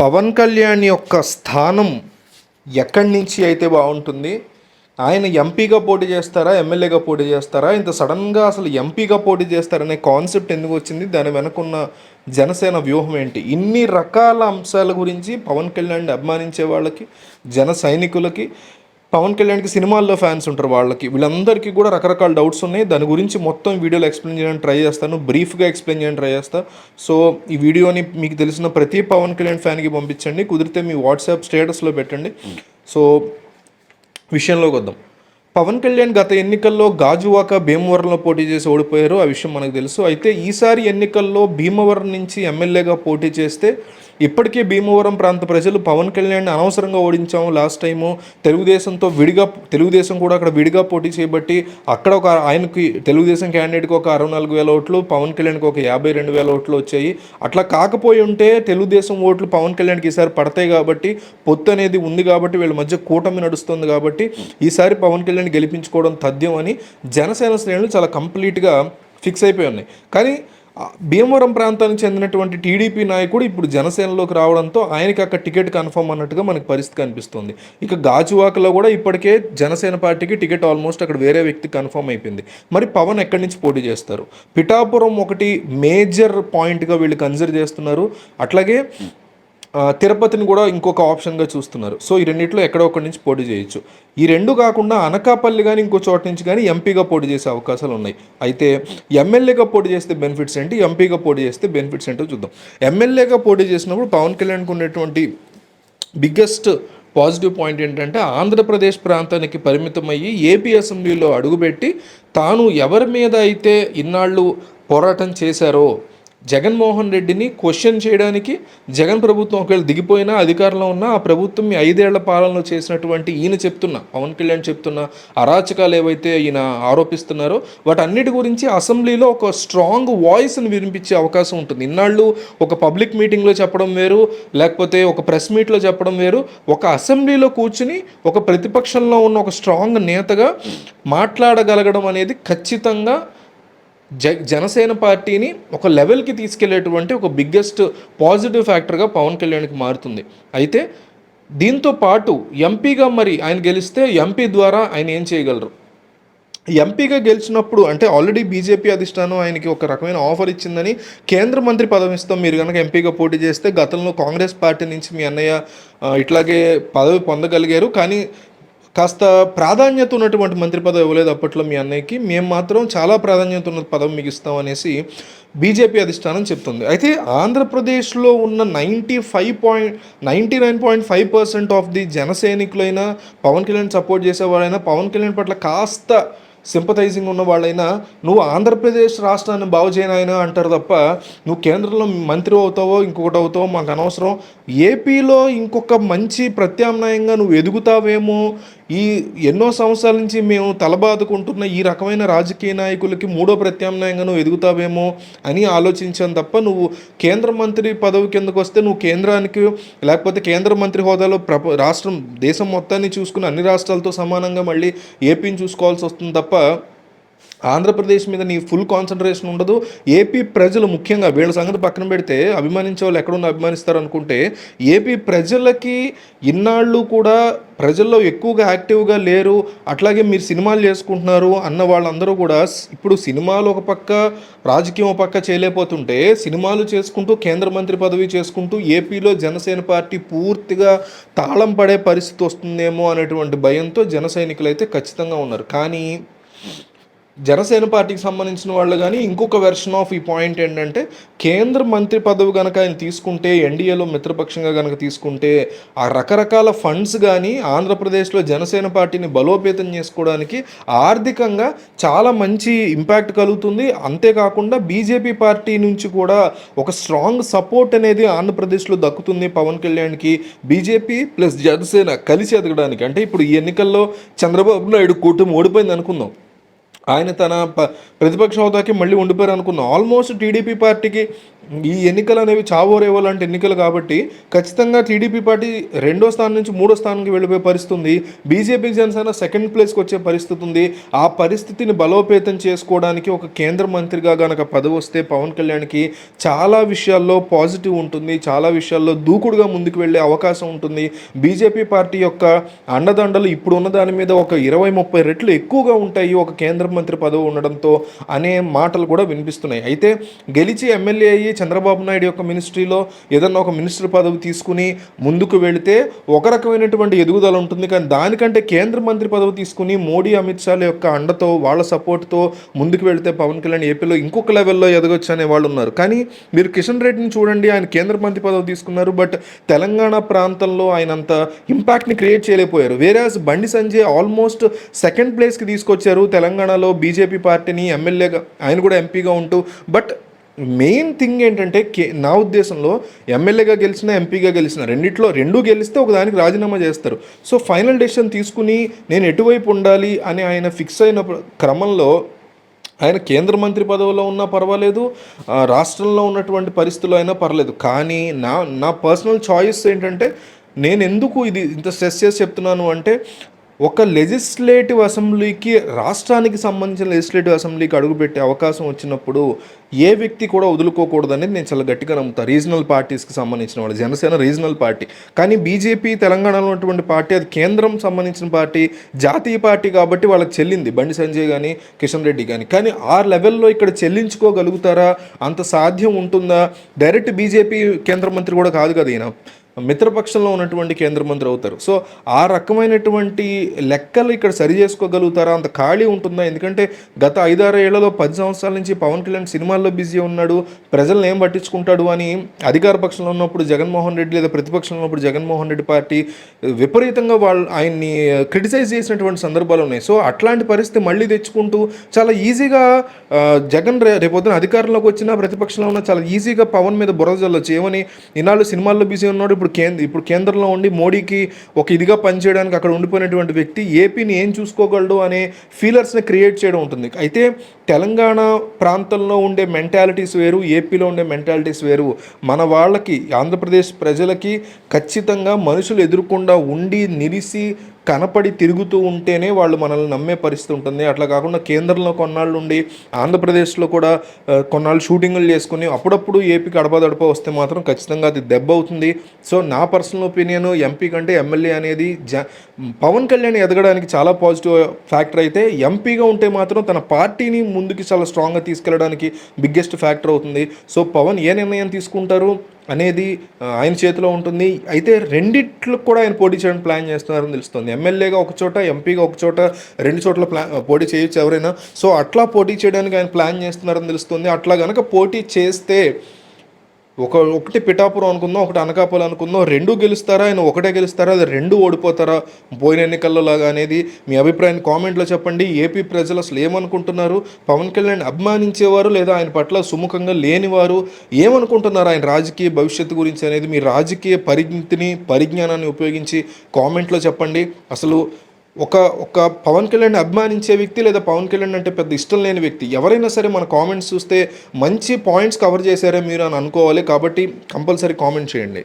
పవన్ కళ్యాణ్ యొక్క స్థానం ఎక్కడి నుంచి అయితే బాగుంటుంది? ఆయన ఎంపీగా పోటీ చేస్తారా? ఎమ్మెల్యేగా పోటీ చేస్తారా? ఇంత సడన్గా అసలు ఎంపీగా పోటీ చేస్తారనే కాన్సెప్ట్ ఎందుకు వచ్చింది? దాని వెనకున్న జనసేన వ్యూహం ఏంటి? ఇన్ని రకాల అంశాల గురించి పవన్ కళ్యాణ్ని అభిమానించే వాళ్ళకి జన సైనికులకి పవన్ కళ్యాణ్కి సినిమాల్లో ఫ్యాన్స్ ఉంటారు వాళ్ళకి. వీళ్ళందరికీ కూడా రకరకాల డౌట్స్ ఉన్నాయి. దాని గురించి మొత్తం వీడియోలో ఎక్స్ప్లెయిన్ చేయడానికి ట్రై చేస్తాను బ్రీఫ్గా ఎక్స్ప్లెయిన్ చేయడానికి ట్రై చేస్తాను సో ఈ వీడియోని మీకు తెలిసిన ప్రతి పవన్ కళ్యాణ్ ఫ్యాన్కి పంపించండి. కుదిరితే మీ వాట్సాప్ స్టేటస్లో పెట్టండి. సో విషయంలోకి వద్దాం. పవన్ కళ్యాణ్ గత ఎన్నికల్లో గాజువాక భీమవరంలో పోటీ చేసి ఓడిపోయారు. ఆ విషయం మనకు తెలుసు. అయితే ఈసారి ఎన్నికల్లో భీమవరం నుంచి ఎమ్మెల్యేగా పోటీ చేస్తే ఇప్పటికే భీమవరం ప్రాంత ప్రజలు పవన్ కళ్యాణ్ అనవసరంగా ఓడించాము. లాస్ట్ టైము తెలుగుదేశంతో విడిగా తెలుగుదేశం కూడా అక్కడ విడిగా పోటీ చేయబట్టి అక్కడ ఒక ఆయనకి తెలుగుదేశం క్యాండిడేట్కి ఒక అరవై నాలుగు వేల ఓట్లు పవన్ కళ్యాణ్కి ఒక యాభై రెండు వేల ఓట్లు వచ్చాయి. అట్లా కాకపోయి ఉంటే తెలుగుదేశం ఓట్లు పవన్ కళ్యాణ్కి ఈసారి పడతాయి కాబట్టి పొత్తు అనేది ఉంది కాబట్టి వీళ్ళ మధ్య కూటమి నడుస్తుంది కాబట్టి ఈసారి పవన్ కళ్యాణ్ గెలిపించుకోవడం తథ్యం అని జనసేన శ్రేణులు చాలా కంప్లీట్గా ఫిక్స్ అయిపోయి ఉన్నాయి. కానీ భీమవరం ప్రాంతానికి చెందినటువంటి టీడీపీ నాయకుడు ఇప్పుడు జనసేనలోకి రావడంతో ఆయనకి అక్కడ టికెట్ కన్ఫర్మ్ అన్నట్టుగా మనకి పరిస్థితి కనిపిస్తుంది. ఇక గాజువాకలో కూడా ఇప్పటికే జనసేన పార్టీకి టికెట్ ఆల్మోస్ట్ అక్కడ వేరే వ్యక్తి కన్ఫర్మ్ అయిపోయింది. మరి పవన్ ఎక్కడి నుంచి పోటీ చేస్తారు? పిఠాపురం ఒకటి మేజర్ పాయింట్గా వీళ్ళు కన్సిడర్ చేస్తున్నారు. అట్లాగే తిరుపతిని కూడా ఇంకొక ఆప్షన్గా చూస్తున్నారు. సో ఈ రెండిట్లో ఎక్కడో ఒకటి నుంచి పోటీ చేయొచ్చు. ఈ రెండు కాకుండా అనకాపల్లి కానీ ఇంకో చోట నుంచి కానీ ఎంపీగా పోటీ చేసే అవకాశాలు ఉన్నాయి. అయితే ఎమ్మెల్యేగా పోటీ చేస్తే బెనిఫిట్స్ ఏంటి? ఎంపీగా పోటీ చేస్తే బెనిఫిట్స్ ఏంటో చూద్దాం. ఎమ్మెల్యేగా పోటీ చేసినప్పుడు పవన్ కళ్యాణ్కి ఉన్నటువంటి బిగ్గెస్ట్ పాజిటివ్ పాయింట్ ఏంటంటే ఆంధ్రప్రదేశ్ ప్రాంతానికి పరిమితమయ్యి ఏపీ అసెంబ్లీలో అడుగుపెట్టి తాను ఎవరి మీద అయితే ఇన్నాళ్ళు పోరాటం చేశారో జగన్మోహన్ రెడ్డిని క్వశ్చన్ చేయడానికి జగన్ ప్రభుత్వం ఒకవేళ దిగిపోయినా అధికారంలో ఉన్న ఆ ప్రభుత్వం మీ ఐదేళ్ళ పాలనలో చేసినటువంటి ఈయన చెప్తున్న పవన్ కళ్యాణ్ చెప్తున్న అరాచకాలు ఏవైతే ఈయన ఆరోపిస్తున్నారో వాటన్నిటి గురించి అసెంబ్లీలో ఒక స్ట్రాంగ్ వాయిస్ని వినిపించే అవకాశం ఉంటుంది. ఇన్నాళ్ళు ఒక పబ్లిక్ మీటింగ్లో చెప్పడం వేరు లేకపోతే ఒక ప్రెస్ మీట్లో చెప్పడం వేరు. ఒక అసెంబ్లీలో కూర్చుని ఒక ప్రతిపక్షంలో ఉన్న ఒక స్ట్రాంగ్ నేతగా మాట్లాడగలగడం అనేది ఖచ్చితంగా జ జనసేన పార్టీని ఒక లెవెల్కి తీసుకెళ్ళేటువంటి ఒక బిగ్గెస్ట్ పాజిటివ్ ఫ్యాక్టర్గా పవన్ కళ్యాణ్కి మారుతుంది. అయితే దీంతో పాటు ఎంపీగా మరి ఆయన గెలిస్తే ఎంపీ ద్వారా ఆయన ఏం చేయగలరు? ఎంపీగా గెలిచినప్పుడు అంటే ఆల్రెడీ బీజేపీ అధిష్టానం ఆయనకి ఒక రకమైన ఆఫర్ ఇచ్చిందని కేంద్ర మంత్రి పదవి ఇస్తాం మీరు కనుక ఎంపీగా పోటీ చేస్తే గతంలో కాంగ్రెస్ పార్టీ నుంచి మీ అన్నయ్య ఇట్లాగే పదవి పొందగలిగారు. కానీ కాస్త ప్రాధాన్యత ఉన్నటువంటి మంత్రి పదవి ఇవ్వలేదు అప్పట్లో మీ అన్నయ్యకి. మేము మాత్రం చాలా ప్రాధాన్యత ఉన్న పదవి మీకు ఇస్తాం అనేసి బీజేపీ అధిష్టానం చెప్తుంది. అయితే ఆంధ్రప్రదేశ్లో ఉన్న ninety five point ninety nine point five percent of the జనసైనికులైనా Pawan Kalyan support చేసేవాళ్ళైనా పవన్ కళ్యాణ్ పట్ల కాస్త సింపథైజింగ్ ఉన్న వాళ్ళైనా నువ్వు ఆంధ్రప్రదేశ్ రాష్ట్రాన్ని బాగు చేయనైనా అంటారు తప్ప నువ్వు కేంద్రంలో మంత్రి అవుతావో ఇంకొకటి అవుతావో మాకు అనవసరం. ఏపీలో ఇంకొక మంచి ప్రత్యామ్నాయంగా నువ్వు ఎదుగుతావేమో ఈ ఎన్నో సంవత్సరాల నుంచి మేము తలబాదుకుంటున్న ఈ రకమైన రాజకీయ నాయకులకి మూడో ప్రత్యామ్నాయంగా నువ్వు ఎదుగుతావేమో అని ఆలోచించాను తప్ప నువ్వు కేంద్ర మంత్రి పదవి కిందకు వస్తే నువ్వు కేంద్రానికి లేకపోతే కేంద్ర మంత్రి హోదాలో ప్రప రాష్ట్రం దేశం మొత్తాన్ని చూసుకుని అన్ని రాష్ట్రాలతో సమానంగా మళ్ళీ ఏపీని చూసుకోవాల్సి వస్తుంది తప్ప ఆంధ్రప్రదేశ్ మీద నీ ఫుల్ కాన్సన్ట్రేషన్ ఉండదు. ఏపీ ప్రజలు ముఖ్యంగా వీళ్ళ సంగతి పక్కన పెడితే అభిమానించే వాళ్ళు ఎక్కడున్నా అభిమానిస్తారు అనుకుంటే ఏపీ ప్రజలకి ఇన్నాళ్ళు కూడా ప్రజల్లో ఎక్కువగా యాక్టివ్గా లేరు. అట్లాగే మీరు సినిమాలు చేసుకుంటున్నారు అన్న వాళ్ళందరూ కూడా ఇప్పుడు సినిమాలు ఒక పక్క రాజకీయం ఒక పక్క చేయలేకపోతుంటే సినిమాలు చేసుకుంటూ కేంద్ర మంత్రి పదవి చేసుకుంటూ ఏపీలో జనసేన పార్టీ పూర్తిగా తాళం పడే పరిస్థితి వస్తుందేమో అనేటువంటి భయంతో జన సైనికులు అయితే ఖచ్చితంగా ఉన్నారు. కానీ జనసేన పార్టీకి సంబంధించిన వాళ్ళు కానీ ఇంకొక వెర్షన్ ఆఫ్ ఈ పాయింట్ ఏంటంటే కేంద్ర మంత్రి పదవి కనుక ఆయన తీసుకుంటే ఎన్డీఏలో మిత్రపక్షంగా కనుక తీసుకుంటే ఆ రకరకాల ఫండ్స్ కానీ ఆంధ్రప్రదేశ్లో జనసేన పార్టీని బలోపేతం చేసుకోవడానికి ఆర్థికంగా చాలా మంచి ఇంపాక్ట్ కలుగుతుంది. అంతేకాకుండా బీజేపీ పార్టీ నుంచి కూడా ఒక స్ట్రాంగ్ సపోర్ట్ అనేది ఆంధ్రప్రదేశ్లో దక్కుతుంది పవన్ కళ్యాణ్కి. బీజేపీ ప్లస్ జనసేన కలిసి ఎదగడానికి. అంటే ఇప్పుడు ఈ ఎన్నికల్లో చంద్రబాబు నాయుడు కూటమి ఓడిపోయింది అనుకుందాం. ఆయన తన ప ప్రతిపక్ష హోదాకి మళ్ళీ ఉండిపోయారు అనుకున్నాం ఆల్మోస్ట్ టీడీపీ పార్టీకి ఈ ఎన్నికలు అనేవి చావోరేవో లాంటి ఎన్నికలు కాబట్టి ఖచ్చితంగా టీడీపీ పార్టీ రెండో స్థానం నుంచి మూడో స్థానానికి వెళ్ళిపోయే పరిస్థితి ఉంది. బీజేపీకి జనసేన సెకండ్ ప్లేస్కి వచ్చే పరిస్థితి ఉంది. ఆ పరిస్థితిని బలోపేతం చేసుకోవడానికి ఒక కేంద్ర మంత్రిగా గనక పదవి వస్తే పవన్ కళ్యాణ్కి చాలా విషయాల్లో పాజిటివ్ ఉంటుంది. చాలా విషయాల్లో దూకుడుగా ముందుకు వెళ్ళే అవకాశం ఉంటుంది. బీజేపీ పార్టీ యొక్క అండదండలు ఇప్పుడు ఉన్న దాని మీద ఒక ఇరవై ముప్పై రెట్లు ఎక్కువగా ఉంటాయి ఒక కేంద్ర మంత్రి పదవి ఉండడంతో అనే మాటలు కూడా వినిపిస్తున్నాయి. అయితే గెలిచి ఎమ్మెల్యే అయ్యి చంద్రబాబు నాయుడు యొక్క మినిస్ట్రీలో ఏదన్నా ఒక మినిస్టర్ పదవి తీసుకుని ముందుకు వెళితే ఒక రకమైనటువంటి ఎదుగుదల ఉంటుంది. కానీ దానికంటే కేంద్ర మంత్రి పదవి తీసుకుని మోడీ అమిత్ షాల యొక్క అండతో వాళ్ళ సపోర్ట్తో ముందుకు వెళితే పవన్ కళ్యాణ్ ఏపీలో ఇంకొక లెవెల్లో ఎదగొచ్చు అనే వాళ్ళు ఉన్నారు. కానీ మీరు కిషన్ రెడ్డిని చూడండి ఆయన కేంద్ర మంత్రి పదవి తీసుకున్నారు. బట్ తెలంగాణ ప్రాంతంలో ఆయన అంత ఇంపాక్ట్ని క్రియేట్ చేయలేకపోయారు. వేరే బండి సంజయ్ ఆల్మోస్ట్ సెకండ్ ప్లేస్కి తీసుకొచ్చారు. తెలంగాణలో బీజేపీ పార్టీని ఎమ్మెల్యేగా ఆయన కూడా ఎంపీగా ఉంటూ బట్ మెయిన్ థింగ్ ఏంటంటే కే నా ఉద్దేశంలో ఎమ్మెల్యేగా గెలిచిన ఎంపీగా గెలిచిన రెండిట్లో రెండు గెలిస్తే ఒకదానికి రాజీనామా చేస్తారు. సో ఫైనల్ డెసిషన్ తీసుకుని నేను ఎటువైపు ఉండాలి అని ఆయన ఫిక్స్ అయిన క్రమంలో ఆయన కేంద్ర మంత్రి పదవిలో ఉన్నా పర్వాలేదు ఆ, రాష్ట్రంలో ఉన్నటువంటి పరిస్థితులు అయినా పర్లేదు. కానీ నా నా పర్సనల్ చాయిస్ ఏంటంటే నేను ఎందుకు ఇది ఇంత స్ట్రెస్ చేసి చెప్తున్నాను అంటే ఒక లెజిస్లేటివ్ అసెంబ్లీకి రాష్ట్రానికి సంబంధించిన లెజిస్లేటివ్ అసెంబ్లీకి అడుగుపెట్టే అవకాశం వచ్చినప్పుడు ఏ వ్యక్తి కూడా వదులుకోకూడదనేది నేను చాలా గట్టిగా నమ్ముతాను రీజనల్ పార్టీస్కి సంబంధించిన వాళ్ళు జనసేన రీజనల్ పార్టీ కానీ బీజేపీ తెలంగాణలో ఉన్నటువంటి పార్టీ అది కేంద్రం సంబంధించిన పార్టీ జాతీయ పార్టీ కాబట్టి వాళ్ళకి చెల్లింది. బండి సంజయ్ కానీ కిషన్ రెడ్డి కానీ కానీ ఆ లెవెల్లో ఇక్కడ చెల్లించుకోగలుగుతారా? అంత సాధ్యం ఉంటుందా? డైరెక్ట్ బీజేపీ కేంద్ర మంత్రి కూడా కాదు కదా ఈయన. మిత్రపక్షంలో ఉన్నటువంటి కేంద్ర మంత్రి అవుతారు. సో ఆ రకమైనటువంటి లెక్కలు ఇక్కడ సరి చేసుకోగలుగుతారా? అంత ఖాళీ ఉంటుందా? ఎందుకంటే గత ఐదారు ఏళ్ళలో పది సంవత్సరాల నుంచి పవన్ కళ్యాణ్ సినిమాల్లో బిజీ ఉన్నాడు ప్రజలను ఏం పట్టించుకుంటాడు అని అధికార పక్షంలో ఉన్నప్పుడు జగన్మోహన్ రెడ్డి లేదా ప్రతిపక్షంలో ఉన్నప్పుడు జగన్మోహన్ రెడ్డి పార్టీ విపరీతంగా వాళ్ళు ఆయన్ని క్రిటిసైజ్ చేసినటువంటి సందర్భాలు ఉన్నాయి. సో అట్లాంటి పరిస్థితి మళ్ళీ తెచ్చుకుంటూ చాలా ఈజీగా జగన్ రే రేపొద్దున అధికారంలోకి వచ్చినా ప్రతిపక్షంలో ఉన్న చాలా ఈజీగా పవన్ మీద బురద చల్లొచ్చు ఏమని? ఇన్నాళ్ళు సినిమాల్లో బిజీ ఉన్నాడు ఇప్పుడు కేంద్ర ఇప్పుడు కేంద్రంలో ఉండి మోడీకి ఒక ఇదిగా పనిచేయడానికి అక్కడ ఉండిపోయినటువంటి వ్యక్తి ఏపీని ఏం చూసుకోగలడు అనే ఫీలర్స్ని క్రియేట్ చేయడం ఉంటుంది. అయితే తెలంగాణ ప్రాంతంలో ఉండే మెంటాలిటీస్ వేరు ఏపీలో ఉండే మెంటాలిటీస్ వేరు. మన వాళ్ళకి ఆంధ్రప్రదేశ్ ప్రజలకి ఖచ్చితంగా మనుషులు ఎదురకుండా ఉండి నిలిసి కనపడి తిరుగుతూ ఉంటేనే వాళ్ళు మనల్ని నమ్మే పరిస్థితి ఉంటుంది. అట్లా కాకుండా కేంద్రంలో కొన్నాళ్ళు ఉండి ఆంధ్రప్రదేశ్లో కూడా కొన్నాళ్ళు షూటింగులు చేసుకుని అప్పుడప్పుడు ఏపీకి అడపదడప వస్తే మాత్రం ఖచ్చితంగా అది దెబ్బ అవుతుంది. సో నా పర్సనల్ ఒపీనియన్ ఎంపీ కంటే ఎమ్మెల్యే అనేది జ పవన్ కళ్యాణ్ ఎదగడానికి చాలా పాజిటివ్ ఫ్యాక్టర్ అయితే ఎంపీగా ఉంటే మాత్రం తన పార్టీని ముందుకి చాలా స్ట్రాంగ్గా తీసుకెళ్ళడానికి బిగ్గెస్ట్ ఫ్యాక్టర్ అవుతుంది. సో పవన్ ఏ నిర్ణయం తీసుకుంటారు? అనేది ఆయన చేతిలో ఉంటుంది. అయితే రెండిట్లో కూడా ఆయన పోటీ చేయడానికి ప్లాన్ చేస్తున్నారని తెలుస్తుంది. ఎమ్మెల్యేగా ఒక చోట ఎంపీగా ఒక చోట రెండు చోట్ల ప్లా పోటీ చేయొచ్చు ఎవరైనా. సో అట్లా పోటీ చేయడానికి ఆయన ప్లాన్ చేస్తున్నారని తెలుస్తుంది. అట్లా కనుక పోటీ చేస్తే ఒక ఒకటి పిఠాపురం అనుకుందాం ఒకటి అనకాపల్లి అనుకుందాం రెండు గెలుస్తారా ఆయన ఒకటే గెలుస్తారా అది రెండు ఓడిపోతారా? పోయిన ఎన్నికల్లో లాగా అనేది మీ అభిప్రాయాన్ని కామెంట్లో చెప్పండి. ఏపీ ప్రజలు అసలు ఏమనుకుంటున్నారు? పవన్ కళ్యాణ్ అభిమానించేవారు లేదా ఆయన పట్ల సుముఖంగా లేనివారు ఏమనుకుంటున్నారు? ఆయన రాజకీయ భవిష్యత్తు గురించి అనేది మీ రాజకీయ పరిజ్ఞతిని పరిజ్ఞానాన్ని ఉపయోగించి కామెంట్లో చెప్పండి. అసలు ఒక ఒక పవన్ కళ్యాణ్ అభిమానించే వ్యక్తి లేదా పవన్ కళ్యాణ్ అంటే పెద్ద ఇష్టం లేని వ్యక్తి ఎవరైనా సరే మన కామెంట్స్ చూస్తే మంచి పాయింట్స్ కవర్ చేశారే మీరు అని అనుకోవాలి కాబట్టి కంపల్సరీ కామెంట్ చేయండి.